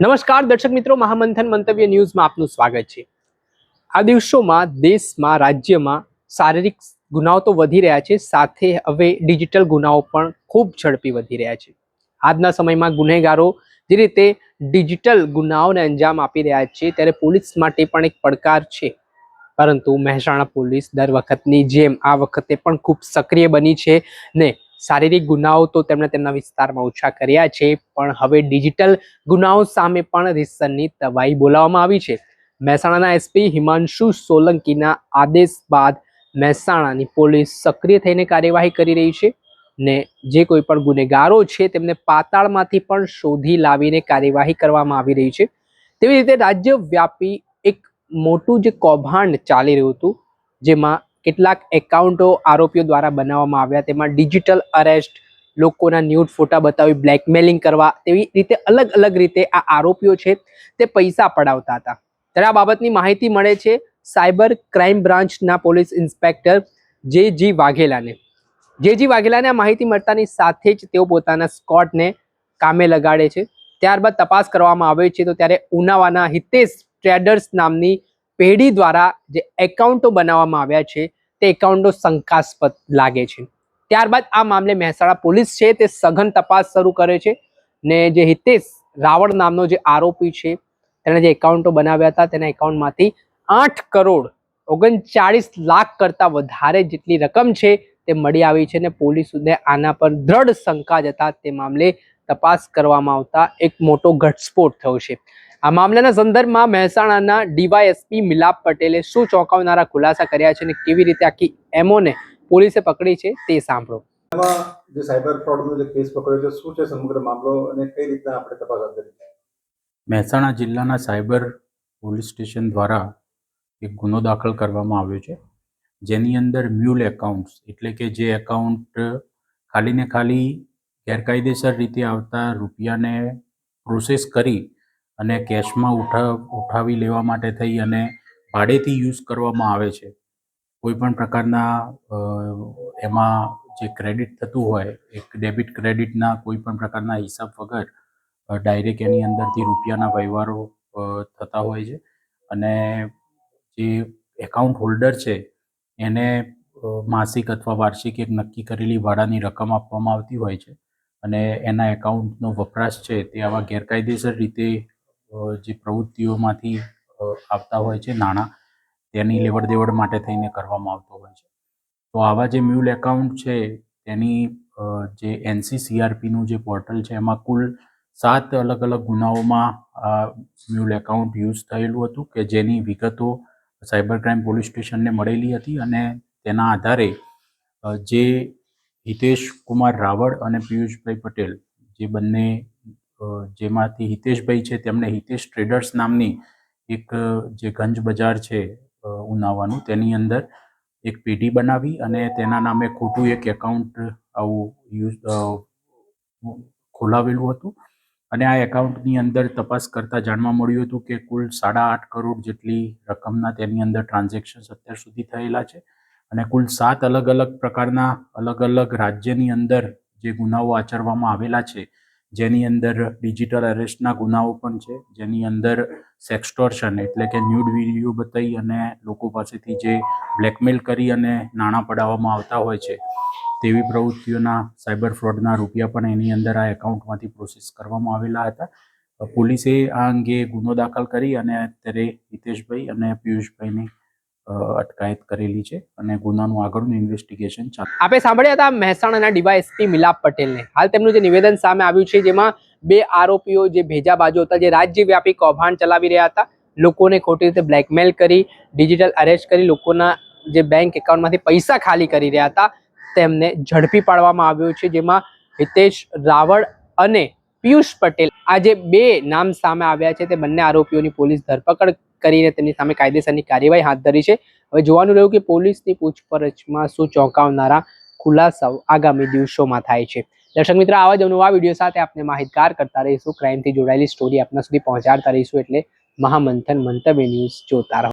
નમસ્કાર, દર્શક મિત્રો. મહામંથન મંતવ્ય ન્યૂઝમાં આપનું સ્વાગત છે. આ દિવસોમાં દેશમાં, રાજ્યમાં શારીરિક ગુનાઓ તો વધી રહ્યા છે, સાથે હવે ડિજિટલ ગુનાઓ પણ ખૂબ ઝડપી વધી રહ્યા છે. આજના સમયમાં ગુનેગારો જે રીતે ડિજિટલ ગુનાઓને અંજામ આપી રહ્યા છે, ત્યારે પોલીસ માટે પણ એક પડકાર છે. પરંતુ મહેસાણા પોલીસ દર વખતની જેમ આ વખતે પણ ખૂબ સક્રિય બની છે ને શારીરિક ગુનાઓ તો તેમણે તેમના વિસ્તારમાં ઓછા કર્યા છે, પણ હવે ડિજિટલ ગુનાઓ સામે પણ રીતસરની તવાઈ બોલાવવામાં આવી છે. મહેસાણાના એસપી હિમાંશુ સોલંકીના આદેશ બાદ મહેસાણાની પોલીસ સક્રિય થઈને કાર્યવાહી કરી રહી છે ને જે કોઈ પણ ગુનેગારો છે તેમને પાતાળમાંથી પણ શોધી લાવીને કાર્યવાહી કરવામાં આવી રહી છે. તેવી રીતે રાજ્યવ્યાપી એક મોટું જે કૌભાંડ ચાલી રહ્યું હતું, જેમાં કેટલાક એકાઉન્ટો આરોપીઓ દ્વારા બનાવવામાં આવ્યા. તેમાં ડિજિટલ અરેસ્ટ, લોકોના ન્યૂડ ફોટા બતાવી, બ્લેકમેલિંગ કરવા તેવી રીતે અલગ અલગ રીતે આ આરોપીઓ છે તે પૈસા પડાવતા હતા. ત્યારે આ બાબતની માહિતી મળે છે સાયબર ક્રાઇમ બ્રાન્ચના પોલીસ ઇન્સ્પેક્ટર જે જી વાઘેલાને. જે જી વાઘેલાને આ માહિતી મળતાની સાથે જ તેઓ પોતાના સ્કોટને કામે લગાડે છે. ત્યારબાદ તપાસ કરવામાં આવે છે તો ત્યારે ઉનાવાના હિતેશ ટ્રેડર્સ નામની પેઢી દ્વારા જે એકાઉન્ટો બનાવવામાં આવ્યા છે, તે એકાઉન્ટો શંકાસ્પદ લાગે છે. ત્યારબાદ આ મામલે મહેસાણા પોલીસ છે તે સઘન તપાસ શરૂ કરે છે ને જે હિતેશ રાવળ નામનો જે આરોપી છે, તેણે જે એકાઉન્ટો બનાવ્યા હતા, તેના એકાઉન્ટમાંથી આઠ કરોડ ઓગણચાળીસ લાખ કરતાં વધારે જેટલી રકમ છે તે મળી આવી છે ને પોલીસને આના પર દ્રઢ શંકા જતા તે મામલે તપાસ કરવામાં આવતા એક મોટો ઘટસ્ફોટ થયો છે. આ મામલાના સંદર્ભમાં મહેસાણાના ડીવાયએસપી મિલાપ પટેલે શું ચોંકાવનારા ખુલાસા કર્યા છે અને કેવી રીતે આખી એમોને પોલીસે પકડી છે તે સાંભળો. એમાં જે સાયબર ફ્રોડનો જે કેસ પકડ્યો છે શું છે સમગ્ર મામલો અને કઈ રીતના આપણે તપાસ હાથ ધરી મહેસાણા જિલ્લાના સાયબર પોલીસ સ્ટેશન દ્વારા એક ગુનો દાખલ કરવામાં આવ્યો છે જેની અંદર મ્યુલ એકાઉન્ટ્સ એટલે કે જે એકાઉન્ટ ખાલી ને ખાલી ગેરકાયદેસર રીતે આવતા રૂપિયાને પ્રોસેસ કરી અને કેશમાં ઉઠા, ઉઠાવી લેવા માટે થઈ અને ભાડેથી યુઝ કરવામાં આવે છે. કોઈ પણ પ્રકારના એમાં જે ક્રેડિટ થતું હોય, એક ડેબિટ ક્રેડિટના કોઈ પણ પ્રકારના હિસાબ વગર ડાયરેક્ટ એની અંદરથી રૂપિયાના વ્યવહારો થતા હોય છે. અને જે એકાઉન્ટ હોલ્ડર છે, એને માસિક અથવા વાર્ષિક એક નક્કી કરેલી ભાડાની રકમ આપવામાં આવતી હોય છે. અને એના એકાઉન્ટનો વપરાશ છે તે આવા ગેરકાયદેસર રીતે જે પ્રવૃત્તિઓમાંથી આવતા હોય છે નાણાં, તેની લેવડ દેવડ માટે થઈને કરવામાં આવતો હોય છે. તો આવા જે મ્યુલ એકાઉન્ટ છે, તેની જે એનસીસીઆરપીનું જે પોર્ટલ છે, એમાં કુલ સાત અલગ અલગ ગુનાઓમાં આ મ્યુલ એકાઉન્ટ યુઝ થયેલું હતું કે જેની વિગતો સાયબર ક્રાઇમ પોલીસ સ્ટેશનને મળેલી હતી અને તેના આધારે જે હિતેશ કુમાર રાવળ અને પિયુષભાઈ પટેલ, જે બંને જેમાંથી હિતેશભાઈ છે, તેમણે હિતેશ ટ્રેડર્સ નામની એક જે ગંજ બજાર છે ઉનાવાનું, તેની અંદર એક પેઢી બનાવી અને તેના નામે ખોટું એક એકાઉન્ટ આવું યુઝ ખોલાવેલું હતું. અને આ એકાઉન્ટની અંદર તપાસ કરતા જાણવા મળ્યું હતું કે કુલ સાડા આઠ કરોડ જેટલી રકમના તેની અંદર ટ્રાન્ઝેક્શન્સ અત્યાર સુધી થયેલા છે. અને કુલ સાત અલગ અલગ પ્રકારના અલગ અલગ રાજ્યની અંદર જે ગુનાઓ આચરવામાં આવેલા છે જેની અંદર ડિજિટલ અરેસ્ટના ગુનાઓ પણ છે, જેની અંદર સેક્સટોર્શન એટલે કે ન્યૂડ વીડિયો બતાવી અને લોકો પાસેથી જે બ્લેકમેલ કરી અને નાણાં પડાવવામાં આવતા હોય છે, તેવી પ્રવૃત્તિઓના સાયબર ફ્રોડના રૂપિયા પણ એની અંદર આ એકાઉન્ટમાંથી પ્રોસેસ કરવામાં આવેલા હતા. પોલીસે આ અંગે ગુનો દાખલ કરી અને અત્યારે હિતેશભાઈ અને પિયુષભાઈની અટકાયત કરેલી છે અને ગુનાનું આગળનું ઇન્વેસ્ટિગેશન ચાલુ આપણે સાંભળ્યા હતા મહેસાણાના ડીવાયએસપી મિલાપ પટેલને. હાલ તેમનું જે નિવેદન સામે આવ્યું છે, જેમાં બે આરોપીઓ જે ભેજા બાજુ હતા, જે રાજ્યવ્યાપી કૌભાંડ ચલાવી રહ્યા હતા, લોકોને ખોટી રીતે બ્લેકમેલ કરી ડિજિટલ અરેસ્ટ કરી, લોકોના જે બેંક એકાઉન્ટમાંથી પૈસા ખાલી કરી રહ્યા હતા, તેમને ઝડપી પાડવામાં આવ્યો છે, જેમાં હિતેશ રાવળ અને પિયુષ પટેલ આ જે બે નામ સામે આવ્યા છે. તે બંને આરોપીઓની પોલીસ ધરપકડ કરીને તેમની સામે કાયદેસરની કાર્યવાહી હાથ ધરી છે. હવે જોવાનું રહ્યું કે પોલીસની પૂછપરછમાં શું ચોંકાવનારા ખુલાસાઓ આગામી દિવસોમાં થાય છે. દર્શક મિત્રો, આવા જ અનુવા વીડિયો સાથે આપને માહિતગાર કરતા રહીશું. ક્રાઇમથી જોડાયેલી સ્ટોરી આપના સુધી પહોંચાડતા રહીશું એટલે મહામંથન મંતવ્ય ન્યૂઝ જોતા રહો.